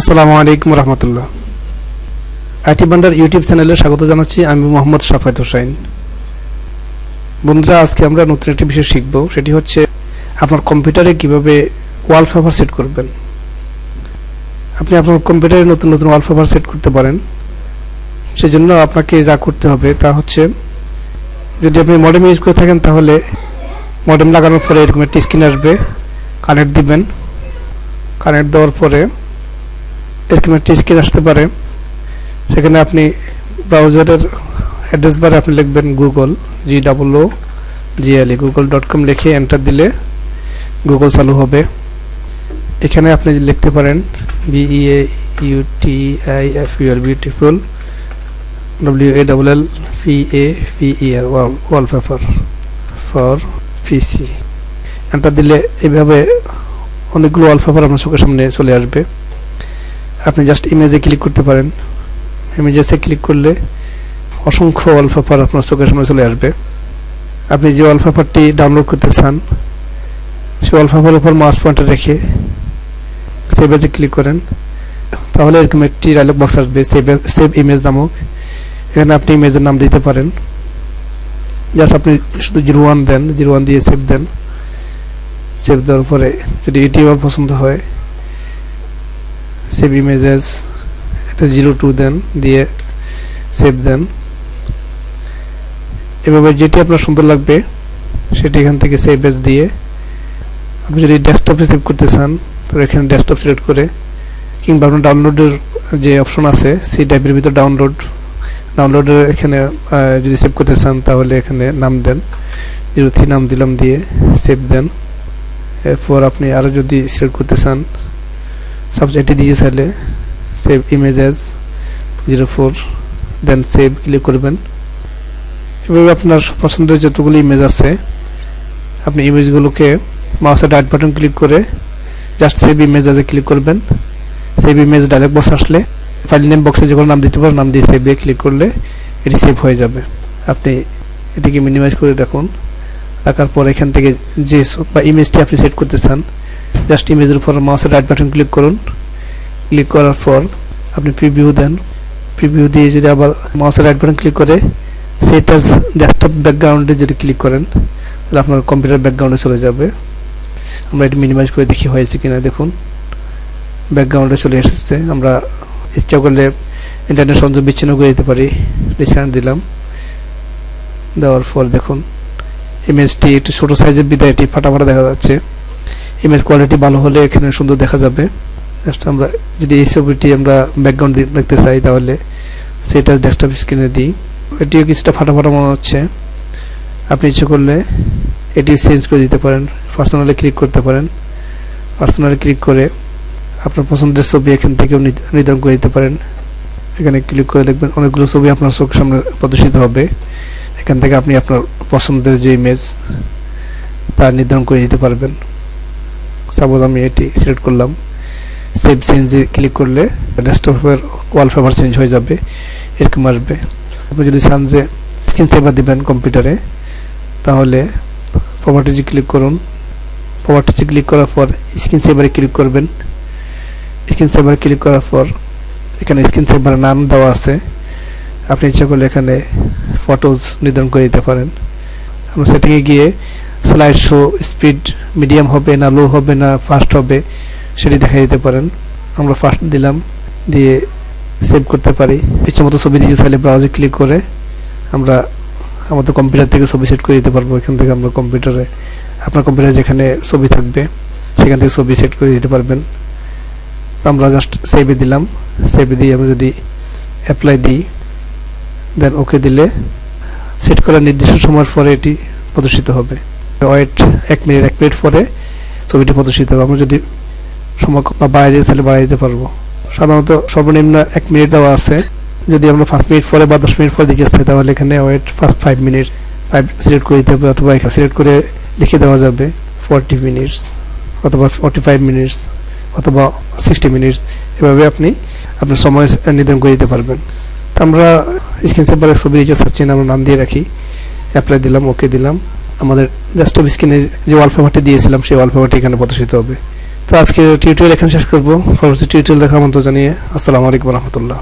আসসালামু আলাইকুম রহমতুল্লাহ। IT বান্ডার YouTube চ্যানেলে স্বাগত জানাচ্ছি, আমি মোহাম্মদ সাফায়ত হোসাইন বন্ধুরা, আজকে আমরা নতুন একটি বিষয় শিখব, সেটি হচ্ছে আপনার কম্পিউটারে কীভাবে ওয়ালপেপার সেট করবেন। আপনি আপনার কম্পিউটারে নতুন নতুন ওয়ালপেপার সেট করতে পারেন। সেজন্য আপনাকে যা করতে হবে তা হচ্ছে, যদি আপনি মডেম ইউজ করে থাকেন, তাহলে মডেম লাগানোর পরে এরকম একটি স্ক্রিন আসবে। কানেক্ট দিবেন। কানেক্ট দেওয়ার পরে এরকম একটি স্ক্রিন আসতে পারে। সেখানে আপনি ব্রাউজারের অ্যাড্রেস বারে আপনি লিখবেন Google G double O G L E Google dot com লিখে এন্টার দিলে গুগল চালু হবে। এখানে আপনি লিখতে পারেন B E A U T I F U L beautiful W A double L P A P R wallpaper for PC enter দিলে এইভাবে অনেকগুলো ওয়ালপেপার আপনার চোখের সামনে চলে আসবে। আপনি জাস্ট ইমেজে ক্লিক করতে পারেন। ইমেজেসে ক্লিক করলে অসংখ্য ওয়ালপেপার আপনার চোখের সামনে চলে আসবে। আপনি যে ওয়ালপেপারটি ডাউনলোড করতে চান, সেই ওয়ালপেপারের উপর মাউস পয়েন্টার রেখে সেভ সেভেজে ক্লিক করেন। তাহলে এরকম একটি ডায়লগ বক্স আসবে সেভ ইমেজ নামক। এখানে আপনি ইমেজের নাম দিতে পারেন। জাস্ট আপনি শুধু জিরো ওয়ান দেন জিরো ওয়ান দিয়ে সেভ দেন। সেভ দেওয়ার পরে যদি এটি আমার পছন্দ হয় সেভ ইমেজেস এটা জিরো টু দেন, দিয়ে সেভ দেন। এভাবে যেটি আপনার সুন্দর লাগবে, সেটি এখান থেকে সেভ এস দিয়ে আপনি যদি ডেস্কটপে সেভ করতে চান তো এখানে ডেস্কটপ সিলেক্ট করে, কিংবা আপনার ডাউনলোডের যে অপশন আছে সেই টাইপের ভিতর ডাউনলোড ডাউনলোডের এখানে যদি সেভ করতে চান, তাহলে এখানে নাম দেন। জিরো থ্রি নাম দিলাম দিয়ে সেভ দেন। এরপর আপনি আরও যদি সিলেক্ট করতে চান সাবজেক্টে দিয়ে চাইলে সেভ ইমেজেস জিরো ফোর দেন সেভ ক্লিক করবেন। এভাবে আপনার পছন্দের যতগুলো ইমেজ আছে, আপনি ইমেজগুলোকে মাউসের রাইট বাটন ক্লিক করে জাস্ট সেভ ইমেজ আজে ক্লিক করবেন। সেভ ইমেজ ডাইরেক্ট বক্স আসলে ফাইল নেম বক্সে যে কোনো নাম দিতে পারেন, নাম দিয়ে সেভ দিয়ে ক্লিক করলে এটি সেভ হয়ে যাবে। আপনি এটিকে মিনিমাইজ করে দেখুন। রাখার পর এখান থেকে যে বা ইমেজটি আপনি সেট করতে চান জাস্ট ইমেজের উপর মাউসের রাইট বাটন ক্লিক করুন। ক্লিক করার পর আপনি প্রিভিউ দেন। প্রিভিউ দিয়ে যদি আবার মাউসের রাইট বাটন ক্লিক করে সেটাস ডেস্কটপ ব্যাকগ্রাউন্ডে যদি ক্লিক করেন, তাহলে আপনার কম্পিউটার ব্যাকগ্রাউন্ডে চলে যাবে। আমরা এটি মিনিমাইজ করে দেখি হয়েছে কিনা, দেখুন। ব্যাকগ্রাউন্ডে চলে এসেছে। আমরা ইচ্ছা করলে ইন্টারনেট সংযোগ বিচ্ছিন্ন করে দিতে পারি। ডিসকাউন্ট দিলাম। দেওয়ার পর দেখুন ইমেজটি একটু ছোটো সাইজের বিদায় এটি ফাটাফাটা দেখা যাচ্ছে। ইমেজ কোয়ালিটি ভালো হলে এখানে সুন্দর দেখা যাবে। জাস্ট আমরা যদি এই ছবিটি আমরা ব্যাকগ্রাউন্ড দেখতে চাই তাহলে সেটা ডেস্কটপ স্ক্রিনে দিই। এটিও কিছুটা ফাটাফাটা মনে হচ্ছে। আপনি ইচ্ছে করলে এটি চেঞ্জ করে দিতে পারেন। পার্সোনালি ক্লিক করতে পারেন। পার্সোনালি ক্লিক করে আপনার পছন্দের ছবি এখান থেকেও নির্ধারণ করে দিতে পারেন। এখানে ক্লিক করে দেখবেন অনেকগুলো ছবি আপনার চোখের সামনে প্রদর্শিত হবে। এখান থেকে আপনি আপনার পছন্দের যে ইমেজ তা নির্ধারণ করে দিতে পারবেন। সাপোজ আমি এটি সিলেক্ট করলাম, সেভ চেঞ্জে ক্লিক করলে ডেস্কটপের ওয়ালপেপার চেঞ্জ হয়ে যাবে, এরকম আসবে। আপনি যদি চান যে স্ক্রিন সেভার দিবেন কম্পিউটারে, তাহলে প্রপার্টিজে ক্লিক করুন। প্রপার্টিজে ক্লিক করার পর স্ক্রিন সেভারে ক্লিক করবেন। স্ক্রিন সেভারে ক্লিক করার পর এখানে স্ক্রিন সেভার নাম দেওয়া আছে। আপনি ইচ্ছা করলে এখানে ফটোজ নির্ধারণ করে দিতে পারেন। আমরা সেটিংয়ে গিয়ে স্লাইড শো স্পিড, মিডিয়াম হবে না, লো হবে না, ফাস্ট হবে, সেটি দেখা দিতে পারেন। আমরা ফাস্ট দিলাম, দিয়ে সেভ করতে পারি। ইচ্ছা মতো ছবি দিয়ে চাইলে ব্রাউজে ক্লিক করে আমরা আমাদের কম্পিউটার থেকে ছবি সেট করে দিতে পারব। এখান থেকে আমরা কম্পিউটারে আপনার কম্পিউটারে যেখানে ছবি থাকবে, সেখান থেকে ছবি সেট করে দিতে পারবেন। আমরা জাস্ট সেভে দিলাম। সেভে দিয়ে আমরা যদি অ্যাপ্লাই দিই দেন ওকে দিলে সেট করার নির্দিষ্ট সময়ের পরে এটি প্রদর্শিত হবে। ওয়েট এক মিনিট এক মিনিট পরে ছবিটি প্রদর্শিত হবে। আমরা যদি সময় বাড়াই দিতে চাইলে বাড়াই দিতে পারব। সাধারণত সর্বনিম্ন এক মিনিট দেওয়া আছে। যদি আমরা পাঁচ মিনিট পরে বা দশ মিনিট পরে দিতে চাই তাহলে এখানে wait first five minute five select করে দিতে হবে অথবা এখানে সিলেক্ট করে লিখে দেওয়া যাবে ফর্টি মিনিটস অথবা ফর্টি ফাইভ মিনিটস অথবা সিক্সটি মিনিটস এভাবে আপনি আপনার সময় নির্ধারণ করে দিতে পারবেন। তা আমরা স্ক্রিন সেভারের ছবি দিতে চাচ্ছি আমরা নাম দিয়ে রাখি। অ্যাপ্লাই দিলাম ওকে দিলাম। আমাদের ডেস্কটপ স্ক্রিনে যে ওয়ালপেপারটি দিয়েছিলাম, সেই ওয়ালপেপারটি এখানে প্রদর্শিত হবে। তো আজকে টিউটোরিয়াল এখানে শেষ করব। পরবর্তী টিউটোরিয়াল দেখার মতো জানিয়ে আসসালামু আলাইকুম রহমতুল্লাহ।